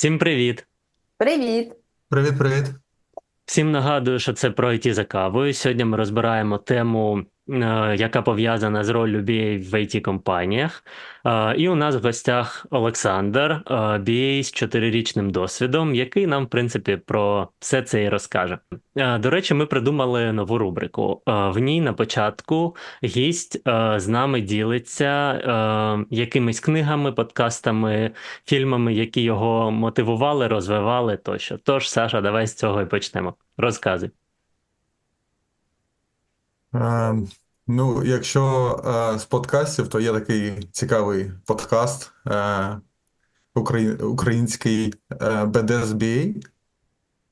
Всім привіт! Привіт! Привіт, привіт. Всім нагадую, що це про IT за кавою. Сьогодні ми розбираємо тему, яка пов'язана з ролью BA в it компаніях. Е, І у нас в гостях Олександр, е, BA з чотирирічним досвідом, який нам, в принципі, про все це і розкаже. Е, До речі, ми придумали нову рубрику. В ній на початку гість з нами ділиться якимись книгами, подкастами, фільмами, які його мотивували, розвивали тощо. Тож, Саша, давай з цього і почнемо. Розказуй. Е, ну, якщо е, з подкастів, то є такий цікавий подкаст е, украї- український е, BDSBA.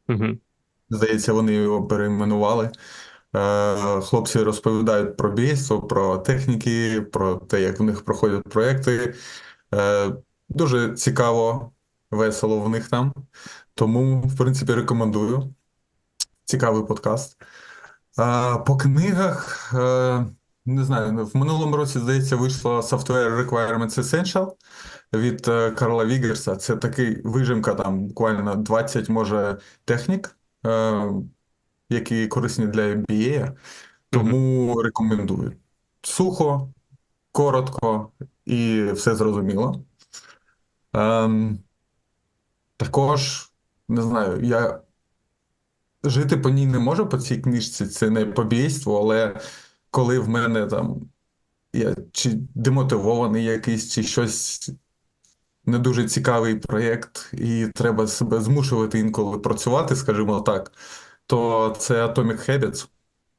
Угу. Здається, вони його перейменували. Е, хлопці розповідають про бійство, про техніки, про те, як в них проходять проекти. Е, дуже цікаво, весело в них там. Тому, в принципі, рекомендую. Цікавий подкаст. По книгах, е, не знаю, ну, в минулому році, здається, вийшло Software Requirements Essential від е, Карла Вігерса. Це такий вижимка, там буквально 20, може, технік, е, які корисні для MBA. Тому рекомендую. Сухо, коротко і все зрозуміло. Ем, також, не знаю, я жити по ній не можу по цій книжці, це не побійство, але коли в мене там я чи демотивований якийсь, чи щось не дуже цікавий проєкт, і треба себе змушувати інколи працювати, скажімо так, то це Atomic Habits.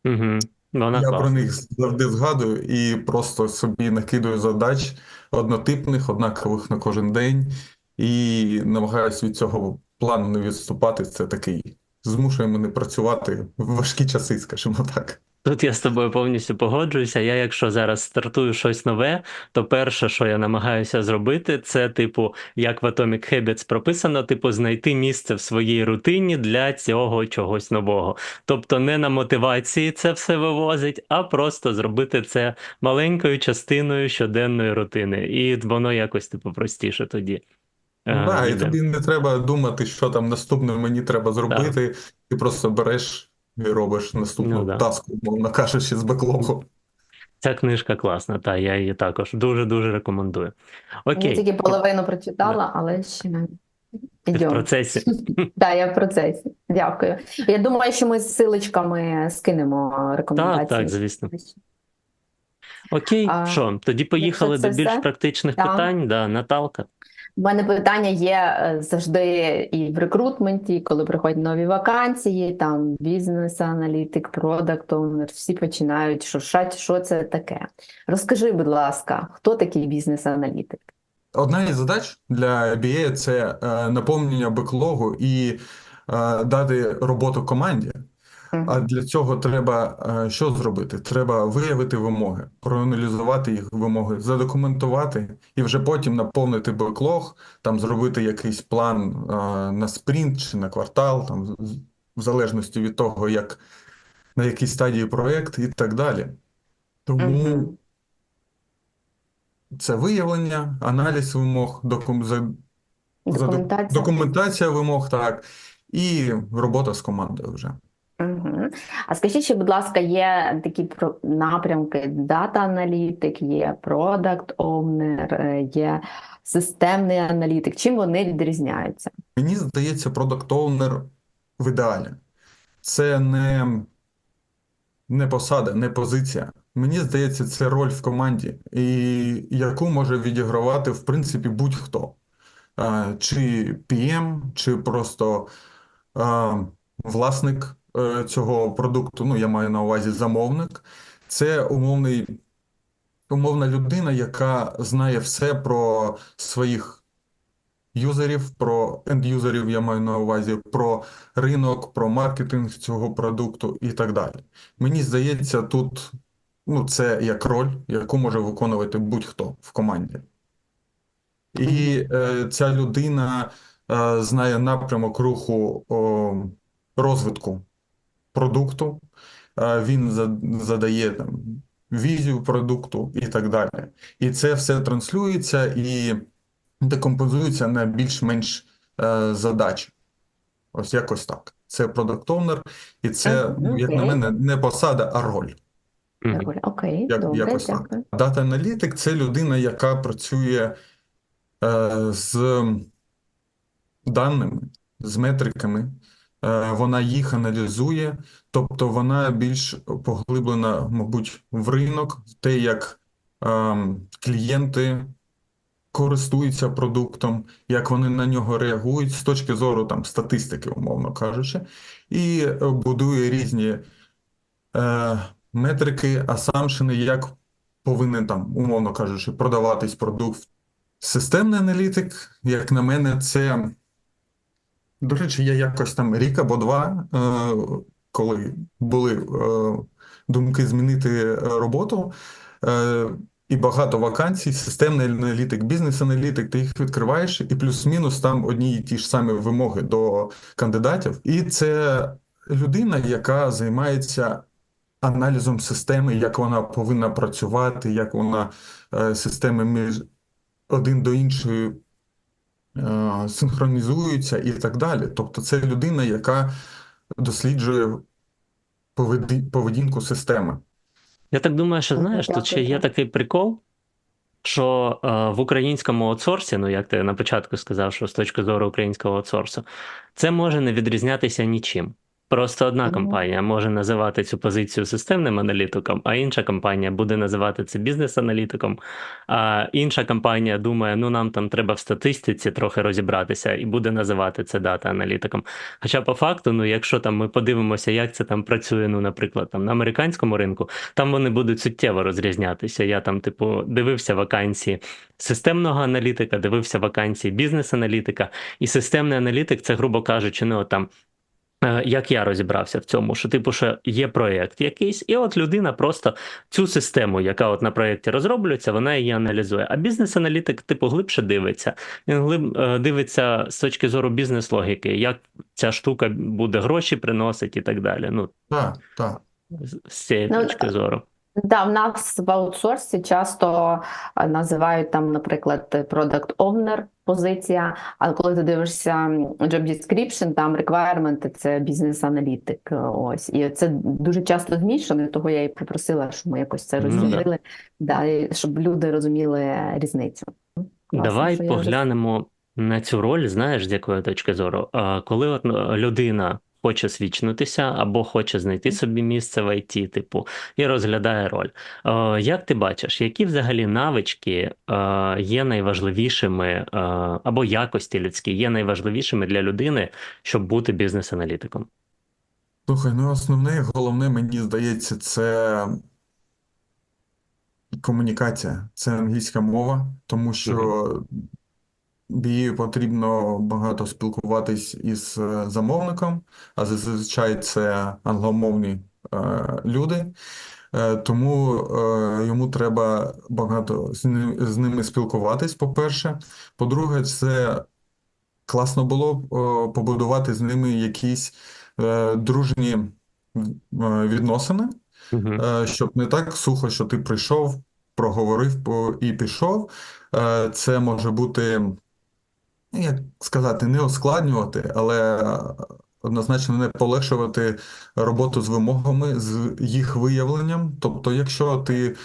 Угу. Вона Я про них завжди згадую і просто собі накидую задач однотипних, однакових на кожен день, і намагаюся від цього плану не відступати. Це такий змушує мене працювати в важкі часи, скажімо так. Тут я з тобою повністю погоджуюся. Я, якщо зараз стартую щось нове, то перше, що я намагаюся зробити, це, типу, як в Atomic Habits прописано, типу, знайти місце в своїй рутині для цього чогось нового. Тобто не на мотивації це все вивозить, а просто зробити це маленькою частиною щоденної рутини. І воно якось, типу, простіше тоді. Е, Да, і тобі не треба думати, що там наступне мені треба зробити. Ти просто береш і робиш наступну Ну да. таску, мовно кажучи, з беклогу. Ця книжка класна, та я її також дуже-дуже рекомендую. Я тільки половину прочитала, але ще не ти в йдемо. процесі. Так, я в процесі. Дякую. Я думаю, що ми з силочками скинемо рекомендації. Так, так, звісно. Окей, що, тоді поїхали до більш практичних питань. Да, Наталка. У мене питання є е, завжди і в рекрутменті, коли приходять нові вакансії, там бізнес-аналітик, продакт оунер всі починають шуршати, що це таке. Розкажи, будь ласка, хто такий бізнес-аналітик? Одна із задач для BA – це е, наповнення беклогу і е, дати роботу команді. А для цього треба е, що зробити? Треба виявити вимоги, проаналізувати їх вимоги, задокументувати і вже потім наповнити беклог, там зробити якийсь план е, на спринт чи на квартал, там в залежності від того, як на якій стадії проєкт і так далі. Тому Мгм. це виявлення, аналіз вимог, докум... Документація? документація вимог, так, і робота з командою вже. Угу. А скажіть, ще, будь ласка, є такі напрямки: дата-аналітик, є продакт оунер, є системний аналітик. Чим вони відрізняються? Мені здається, продакт оунер в ідеалі. Це не, не посада, не позиція. Мені здається, це роль в команді, і яку може відігравати, в принципі, будь-хто. Чи PM, чи просто власник е, цього продукту, ну, я маю на увазі замовник. Це умовний, умовна людина, яка знає все про своїх юзерів, про енд-юзерів, я маю на увазі, про ринок, про маркетинг цього продукту і так далі. Мені здається, тут ну, це як роль, яку може виконувати будь-хто в команді. І е, ця людина е, знає напрямок руху о, розвитку продукту, е, він задає там візію продукту і так далі. І це все транслюється і декомпозується на більш-менш е, задачі. Ось якось так. Це продакт оунер, і це, Ага, ну, як на мене, не посада, а роль. Окей, Як- добре, якось так. Дата аналітик це людина, яка працює е, з даними, з метриками. Е, вона їх аналізує, тобто вона більш поглиблена, мабуть, в ринок, в те, як ем, клієнти користуються продуктом, як вони на нього реагують з точки зору там, статистики, умовно кажучи, і будує різні е, метрики, асампшени, як повинен там, умовно кажучи, продаватись продукт. Системний аналітик, як на мене, це. До речі, я якось там рік або два, е, коли були е, думки змінити е, роботу, і багато вакансій, системний аналітик, бізнес-аналітик, ти їх відкриваєш, і плюс-мінус там одні і ті ж самі вимоги до кандидатів. І це людина, яка займається аналізом системи, як вона повинна працювати, як вона системи між один до іншої синхронізуються і так далі. Тобто це людина, яка досліджує поведінку системи. Я так думаю, що знаєш, тут ще є такий прикол, що е, в українському аутсорсі, ну як ти на початку сказав, що з точки зору українського аутсорсу, це може не відрізнятися нічим. Просто одна компанія може називати цю позицію системним аналітиком, а інша компанія буде називати це бізнес-аналітиком. А інша компанія думає, ну нам там треба в статистиці трохи розібратися, і буде називати це дата-аналітиком. Хоча по факту, ну якщо там ми подивимося, як це там працює, ну, наприклад, там на американському ринку, там вони будуть суттєво розрізнятися. Я там, типу, дивився вакансії системного аналітика, дивився вакансії бізнес-аналітика, і системний аналітик це, грубо кажучи, ну там. Е, Як я розібрався в цьому, що типу, що є проєкт якийсь, і от людина просто цю систему, яка от на проєкті розроблюється, вона її аналізує. А бізнес-аналітик, типу, глибше дивиться. Він глиб е, дивиться з точки зору бізнес-логіки, як ця штука буде гроші приносить і так далі. Ну, Так, так. з з цієї Ну, точки зору. Да, в нас в аутсорсі часто називають там, наприклад, product owner позиція, а коли ти дивишся job description, там requirement – це бізнес-аналітик. Ось. І це дуже часто змішано, того я і попросила, щоб ми якось це Ну, да. да, щоб люди розуміли різницю. Класно, Давай поглянемо на цю роль, знаєш, з якої точки зору. Коли от е, людина хоче свічнутися або хоче знайти собі місце в ІТ, типу, і розглядає роль. Е, Як ти бачиш, які взагалі навички е, є найважливішими, е, або якості людські є найважливішими для людини, щоб бути бізнес-аналітиком? Слухай, ну основне, головне, мені здається, це комунікація, це англійська мова, тому що їй потрібно багато спілкуватись із е, замовником, а зазвичай це англомовні е, люди. Е, Тому е, йому треба багато з ним- з ними спілкуватись, по-перше. По-друге, це класно було б е, побудувати з ними якісь е, дружні е, відносини. Е, щоб не так сухо, що ти прийшов, проговорив по- і пішов. Е, Це може бути, як сказати, не ускладнювати, але е, однозначно не полегшувати роботу з вимогами, з їх виявленням. Тобто, якщо ти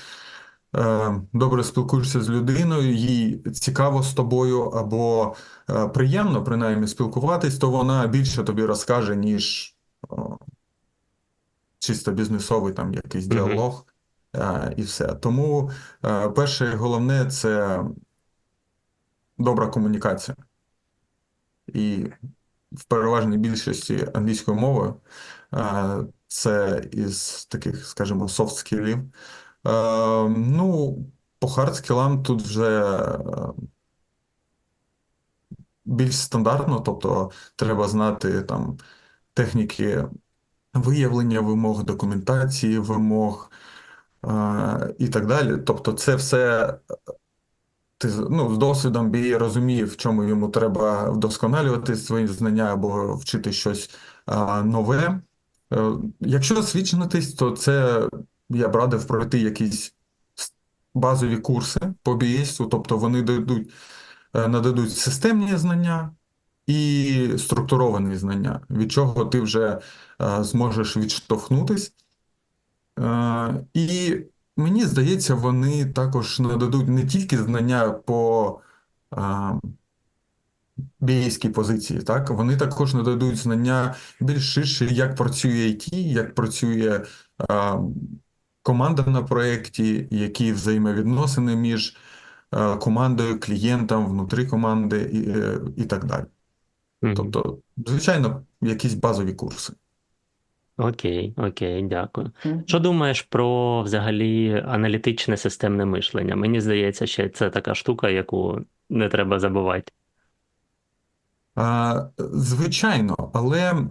е, добре спілкуєшся з людиною, їй цікаво з тобою або е, приємно принаймні спілкуватись, то вона більше тобі розкаже, ніж о, чисто бізнесовий там якийсь діалог е, і все. Тому е, перше і головне це добра комунікація. І в переважній більшості англійською мовою е, це із таких, скажімо, софт скілів. Е, Ну, по хард скілам тут вже е, більш стандартно, тобто треба знати там техніки виявлення вимог, документації вимог і так далі. Тобто, це все ти ну, з досвідом бій розуміє, в чому йому треба вдосконалювати свої знання або вчити щось а, нове. Е, Якщо свідчитись, то це я б радив пройти якісь базові курси по BS, тобто вони дадуть, е, нададуть системні знання, і структуровані знання, від чого ти вже е, зможеш відштовхнутись. І мені здається, вони також нададуть не тільки знання по BA-ській позиції, так? Вони також нададуть знання більш ширше, як працює IT, як працює а, команда на проєкті, які взаємовідносини між а, командою, клієнтом, внутрі команди і, е, і так далі. Мгм. Тобто, звичайно, якісь базові курси. Окей, окей, дякую. Що думаєш про взагалі аналітичне системне мишлення? Мені здається, що це така штука, яку не треба забувати. А, звичайно, але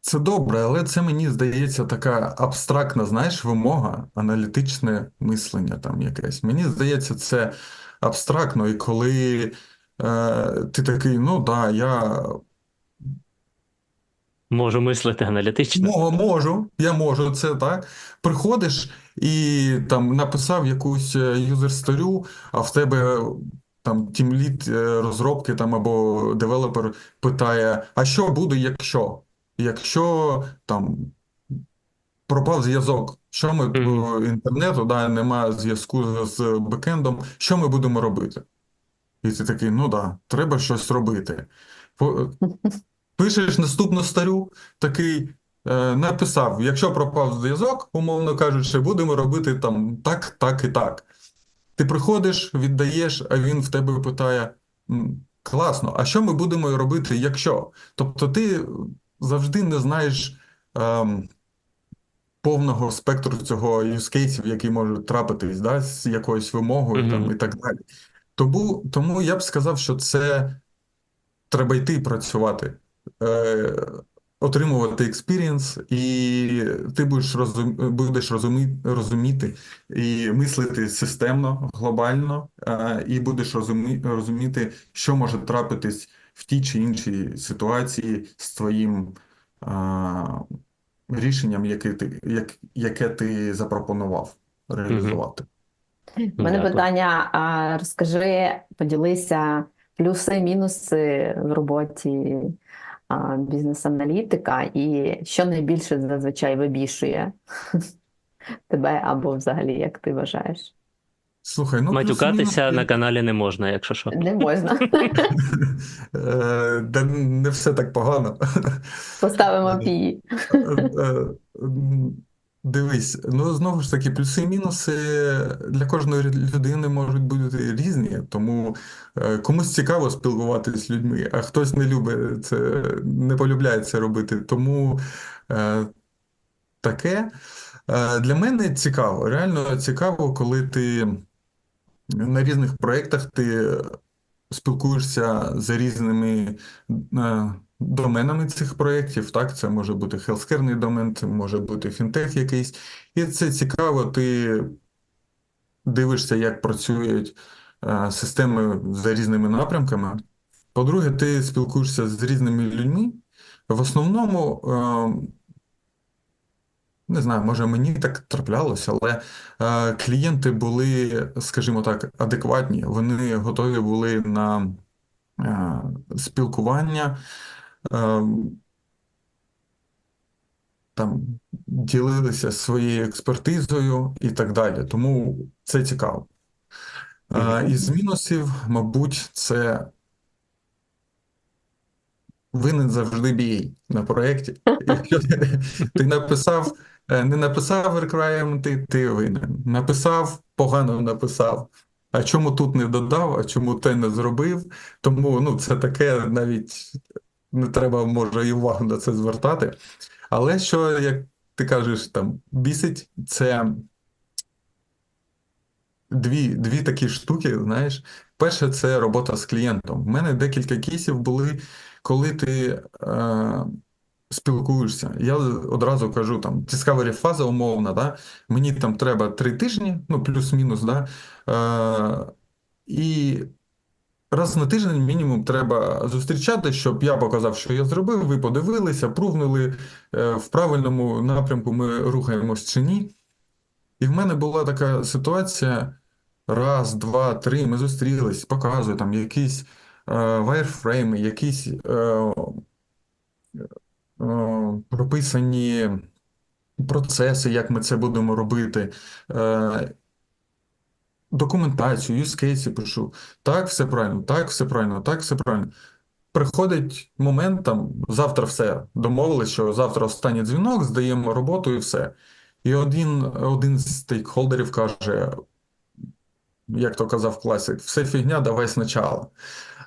це добре, але це мені здається така абстрактна, знаєш, вимога, аналітичне мислення там якесь. Мені здається, це абстрактно, і коли е, ти такий, ну да, я Можу мислити аналітично. Мо- Можу, я можу це так. Приходиш і там написав якусь юзер сторю, а в тебе там тімлід е, розробки там або девелопер питає: а що буде, якщо? Якщо там пропав зв'язок, що ми Мгм. інтернету, да, нема зв'язку з бекендом, що ми будемо робити? І ти такий, ну да, треба щось робити. Пишеш наступну старю, такий е, написав: якщо пропав зв'язок, умовно кажучи, будемо робити там так, так і так. Ти приходиш, віддаєш, а він в тебе питає: класно, а що ми будемо робити, якщо? Тобто ти завжди не знаєш ем, повного спектру цього юзкейсів, які можуть трапитись, да, з якоюсь вимогою там, і так далі. Тому, тому я б сказав, що це треба йти працювати, е, отримувати експірієнс, і ти будеш розум, будеш розумі, розуміти і мислити системно, глобально, е, і будеш розумі, розуміти, що може трапитись в тій чи іншій ситуації з твоїм е, рішенням, яке ти, як, яке ти запропонував реалізувати. У мене питання: а розкажи, поділися плюси, мінуси в роботі бізнес-аналітика, і що найбільше зазвичай вибішує тебе або взагалі, як ти вважаєш? Слухай, ну Матюкатися на каналі не можна, якщо що. Не можна. Е, Та не все так погано. Поставимо пії. Дивись, ну знову ж таки, плюси і мінуси для кожної людини можуть бути різні, тому е, комусь цікаво спілкуватися з людьми, а хтось не любить це, не полюбляє це робити. Тому е, таке Е, для мене цікаво, реально цікаво, коли ти на різних проєктах ти спілкуєшся з різними е, доменами цих проєктів. Так, це може бути хелскерний домен, це може бути фінтех якийсь. І це цікаво, ти дивишся, як працюють е, системи за різними напрямками. По-друге, ти спілкуєшся з різними людьми. В основному, е, не знаю, може мені так траплялося, але е, клієнти були, скажімо так, адекватні. Вони готові були на спілкування, там ділилися своєю експертизою і так далі. Тому це цікаво. Е, із мінусів, мабуть, це винен завжди BA на проєкті. Якщо ти, написав, е, не написав requirement, ти винен. Написав, погано написав. А чому тут не додав, а чому те не зробив? Тому ну, це таке навіть не треба, може, і увагу на це звертати. Але що, як ти кажеш, там бісить, це дві, дві такі штуки, знаєш. Перше, це робота з клієнтом. У мене декілька кейсів були, коли ти е, спілкуєшся. Я одразу кажу, там, Discovery фаза умовна, да? мені там треба три тижні, ну, плюс-мінус, да? е, і раз на тиждень мінімум треба зустрічати, щоб я показав, що я зробив, ви подивилися, пругнули, е, в правильному напрямку ми рухаємось чи ні. І в мене була така ситуація: раз, два, три, ми зустрілись, показую там якийсь вайрфрейми, якісь е, е, прописані процеси, як ми це будемо робити, е, документацію, case пишу. Так, все правильно, так, все правильно, так, все правильно. Приходить момент, там, завтра все, домовились, що завтра останній дзвінок, здаємо роботу і все. І один, один з стейкхолдерів каже, як то казав класик, все фігня, давай спочатку.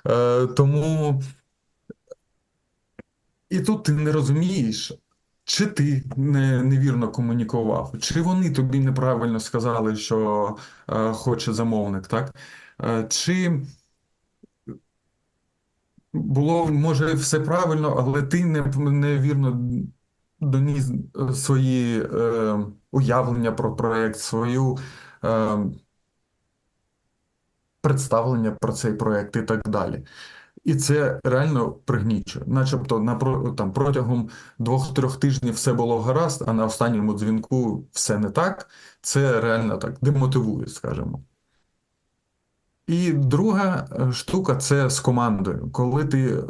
Е, тому і тут ти не розумієш, чи ти не, невірно комунікував, чи вони тобі неправильно сказали, що е, хоче замовник, так? Е, чи було, може, все правильно, але ти не, невірно доніс е, свої е, уявлення про проєкт, свою е, представлення про цей проєкт і так далі. І це реально пригнічує. Начебто на там протягом двох-трьох тижнів все було гаразд, а на останньому дзвінку все не так. Це реально так демотивує, скажімо. І друга е, штука це з командою. Коли ти е,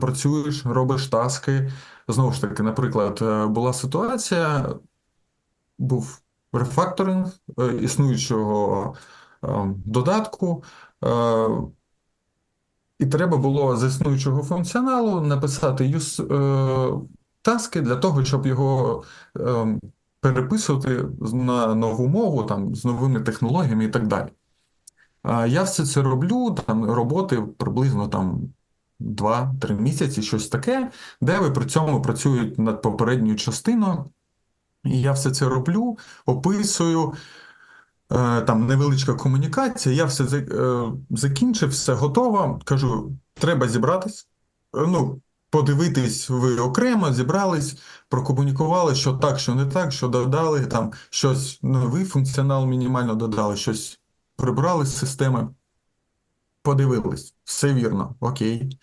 працюєш, робиш таски. Знову ж таки, наприклад, е, була ситуація, був рефакторинг е, існуючого е, додатку. І треба було з існуючого функціоналу написати юз е, таски для того, щоб його е, переписувати на нову мову, там, з новими технологіями і так далі. Я все це роблю, там роботи приблизно там 2-3 місяці, щось таке, де ви при цьому працюють над попередньою частиною. І я все це роблю, описую. Е, Там невеличка комунікація, я все е, закінчив, все готово. Кажу, треба зібратись. Е, Ну, подивитись, ви окремо зібрались, прокомунікували, що так, що не так, що додали, там щось новий функціонал мінімально додали, щось прибрали з системи. Подивились, все вірно, окей.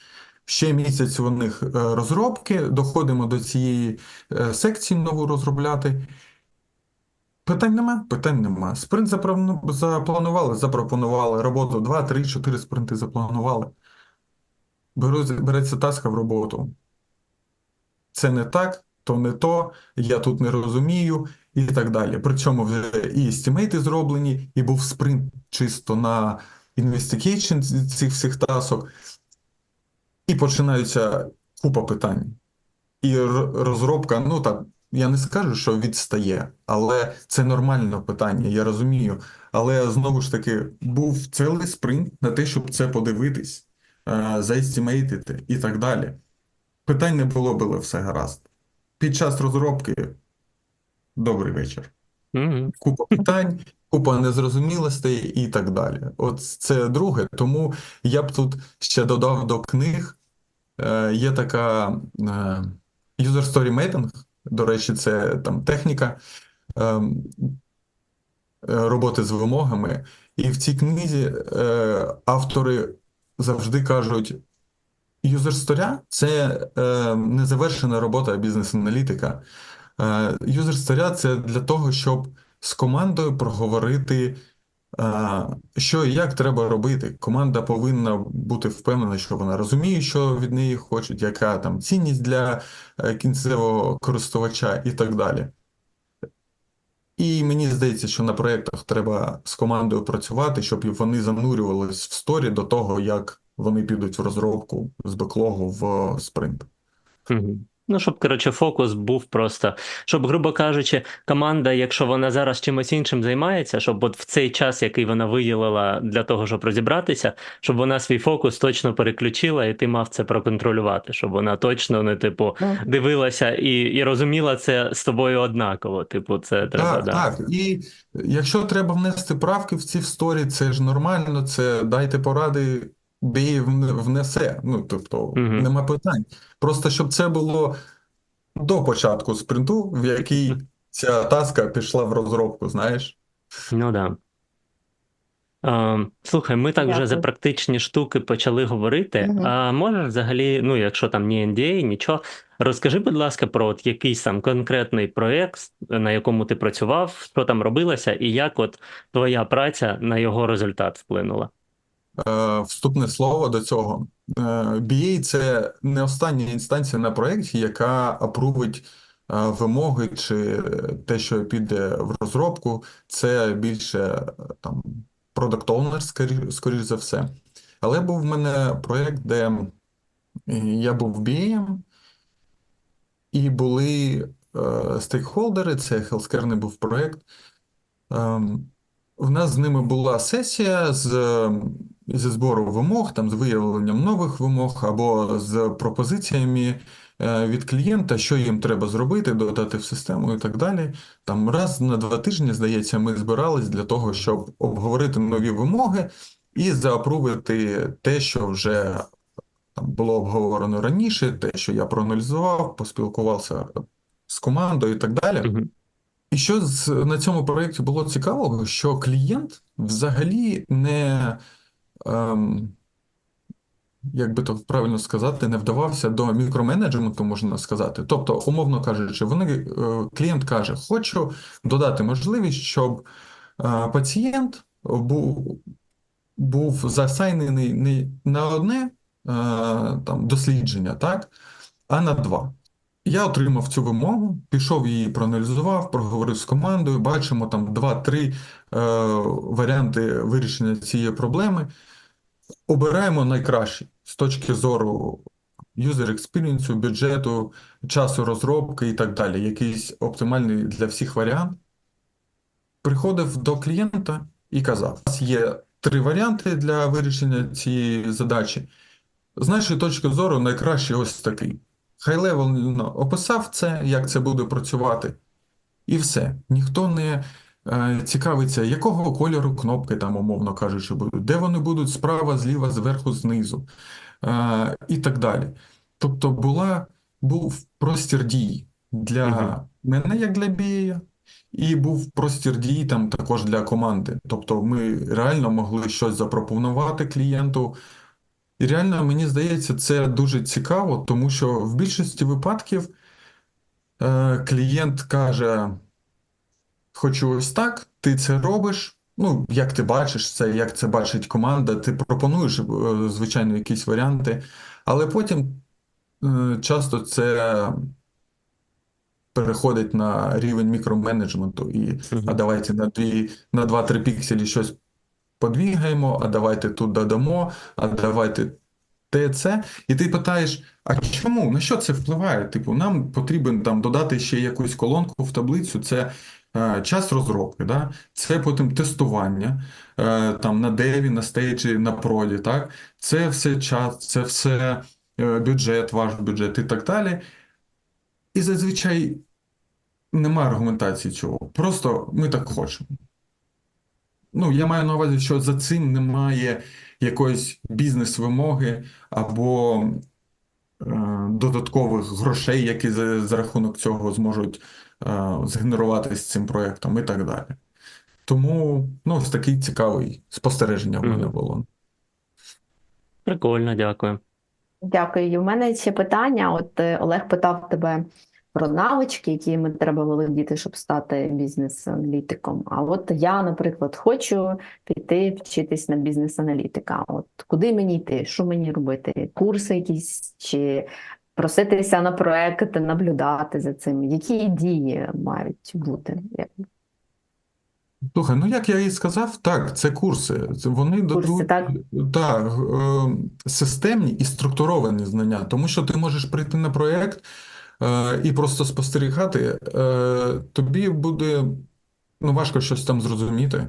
Ще місяць у них розробки, доходимо до цієї секції нову розробляти. Питань нема? Питань нема. Спринт запланували, запропонували роботу 2, 3, 4 спринти запланували. Беру, береться таска в роботу. Це не так, то не то, я тут не розумію і так далі. Причому вже і стімейти зроблені, і був спринт чисто на інвестикейшн цих всіх тасок. І починаються купа питань. І розробка, ну так, я не скажу, що відстає, але це нормальне питання, я розумію. Але знову ж таки, був цілий спринт на те, щоб це подивитись, е, заестімейтити і так далі. Питань не було, було все гаразд. Під час розробки добрий вечір. Купа питань, купа незрозумілостей і так далі. От це друге. Тому я б тут ще додав до книг. Е, є така е, user story mapping, до речі, це там техніка е, е, роботи з вимогами. І в цій книзі е, автори завжди кажуть: story – це е, незавершена робота бізнес-аналітика. Е, story – це для того, щоб з командою проговорити, що і як треба робити. Команда повинна бути впевнена, що вона розуміє, що від неї хочуть, яка там цінність для е, кінцевого користувача і так далі. І мені здається, що на проєктах треба з командою працювати, щоб вони занурювались в сторі до того, як вони підуть в розробку з беклогу в спринт. Ну, щоб, коротше, фокус був просто, щоб, грубо кажучи, команда, якщо вона зараз чимось іншим займається, щоб от в цей час, який вона виділила для того, щоб розібратися, щоб вона свій фокус точно переключила, і ти мав це проконтролювати, щоб вона точно не, типу, Ну, дивилася і, і розуміла це з тобою однаково. Типу, це треба, Так, да. так. І якщо треба внести правки в ці в сторі, це ж нормально, це дайте поради, бій внесе. Ну, тобто, Мгм. нема питань. Просто щоб це було до початку спринту, в який ця таска пішла в розробку, знаєш. Ну да. Е, слухай, ми так вже за практичні штуки почали говорити. Мгм. А можеш взагалі, ну, якщо там ні NDA, нічого, розкажи, будь ласка, про от якийсь там конкретний проєкт, на якому ти працював, що там робилося, і як от твоя праця на його результат вплинула. Е, Вступне слово до цього. е, BA – це не остання інстанція на проєкті, яка апрувить е, вимоги чи те, що піде в розробку. Це більше е, там скорі- скоріш за все. Але був в мене проєкт, де е, я був BA, і були е, стейкхолдери, це healthcare був проєкт. Ем, в нас з ними була сесія з, зі збору вимог, там, з виявленням нових вимог або з пропозиціями е, від клієнта, що їм треба зробити, додати в систему і так далі. Там раз на два тижні, здається, ми збирались для того, щоб обговорити нові вимоги і заапрувити те, що вже там було обговорено раніше, те, що я проаналізував, поспілкувався з командою і так далі. І що з, на цьому проєкті було цікавого, що клієнт взагалі не, ем, як би то правильно сказати, не вдавався до мікроменеджменту, можна сказати. Тобто, умовно кажучи, вони, е, клієнт каже, хочу додати можливість, щоб е, пацієнт був, був засайнений не на одне е, там, дослідження, так, а на два. Я отримав цю вимогу, пішов її, проаналізував, проговорив з командою. Бачимо там два-три е, варіанти вирішення цієї проблеми. Обираємо найкращий з точки зору user experience, бюджету, часу розробки і так далі. Якийсь оптимальний для всіх варіант. Приходив до клієнта і казав: у нас є три варіанти для вирішення цієї задачі. З нашої точки зору, найкращий ось такий. Хай-левельно описав це, як це буде працювати, і все. Ніхто не цікавиться, якого кольору кнопки там, умовно кажучи, будуть, де вони будуть справа, зліва, зверху, знизу, е, і так далі. Тобто була, був простір дій для Мгм. мене, як для BA, і був простір дій там також для команди. Тобто ми реально могли щось запропонувати клієнту. І реально, мені здається, це дуже цікаво, тому що в більшості випадків е, клієнт каже: хочу ось так, ти це робиш. Ну, як ти бачиш це, як це бачить команда, ти пропонуєш, е, звичайно, якісь варіанти, але потім е, часто це переходить на рівень мікроменеджменту і а давайте на дві, на 2-3 пікселі щось подвігаємо, а давайте тут додамо, а давайте те, це. І ти питаєш, а чому? На що це впливає? Типу, нам потрібен там додати ще якусь колонку в таблицю, це час розробки, да? це потім тестування е, там на деві, на стейджі, на проді, так? Це все час, це все е, бюджет, ваш бюджет і так далі. І зазвичай нема аргументації цього. Просто ми так хочемо. Ну, я маю на увазі, що за цим немає якоїсь бізнес-вимоги або е, додаткових грошей, які за, за рахунок цього зможуть е, згенерувати з цим проєктом і так далі. Тому, ну, ось такий цікавий спостереження в мене було. Прикольно, дякую. Дякую. І в мене ще питання. От е, Олег питав тебе про навички, якими треба володіти, щоб стати бізнес-аналітиком. А от я, наприклад, хочу піти вчитись на бізнес-аналітика. От куди мені йти? Що мені робити? Курси якісь чи проситися на проекти, наблюдати за цим? Які дії мають бути? Слухай, ну як я і сказав, так, це курси. Вони Курси, дадуть так? так, е, системні і структуровані знання, тому що ти можеш прийти на проєкт е, і просто спостерігати, е, тобі буде ну, важко щось там зрозуміти.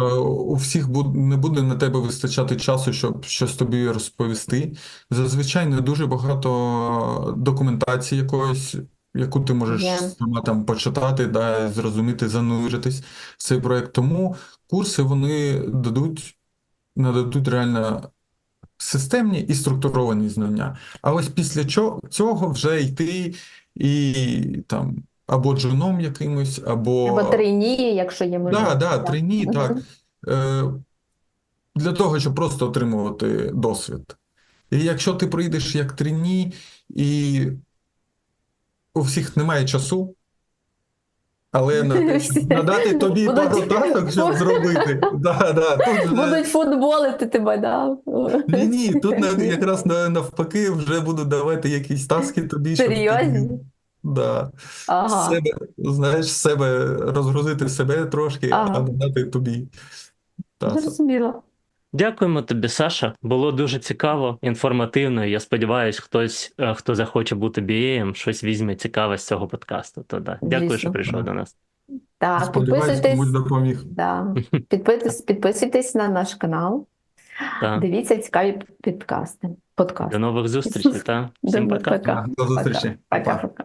Е, У всіх не буде на тебе вистачати часу, щоб щось тобі розповісти. Зазвичай не дуже багато документації якоїсь, яку ти можеш Є. сама там почитати, да, зрозуміти, зануритись в цей проект. Тому курси вони дадуть, нададуть реально системні і структуровані знання. А ось після цього вже йти і там або джуном якимось, або Або трейні, якщо є Да, можливість. да, Так. трейні, так. Е, для того, щоб просто отримувати досвід. І якщо ти прийдеш як трейні, і у всіх немає часу, Але на- Всі. надати тобі Будуть- пару тасок, щоб зробити. Да, да, тут вже- Будуть футболити тебе, да? Ні, ні, тут якраз на- навпаки вже будуть давати якісь таски тобі, щоб ти- Серйозно? Да. Ага. Себе, знаєш, себе розгрузити себе трошки, Ага. а надати тобі. Зрозуміло. Дякуємо тобі, Саша. Було дуже цікаво, інформативно. Я сподіваюся, хтось, е, хто захоче бути BA, щось візьме цікаве з цього подкасту. То да. Дякую, що прийшов до нас. Так, підписуйтесь. допоміг. Да. Підписуйтесь, підписуйтесь на наш канал. Та. Дивіться цікаві підкасти. Подкасти. До нових зустрічей. Та. Всім До- пока. пока. До зустрічі. Пока. Пока.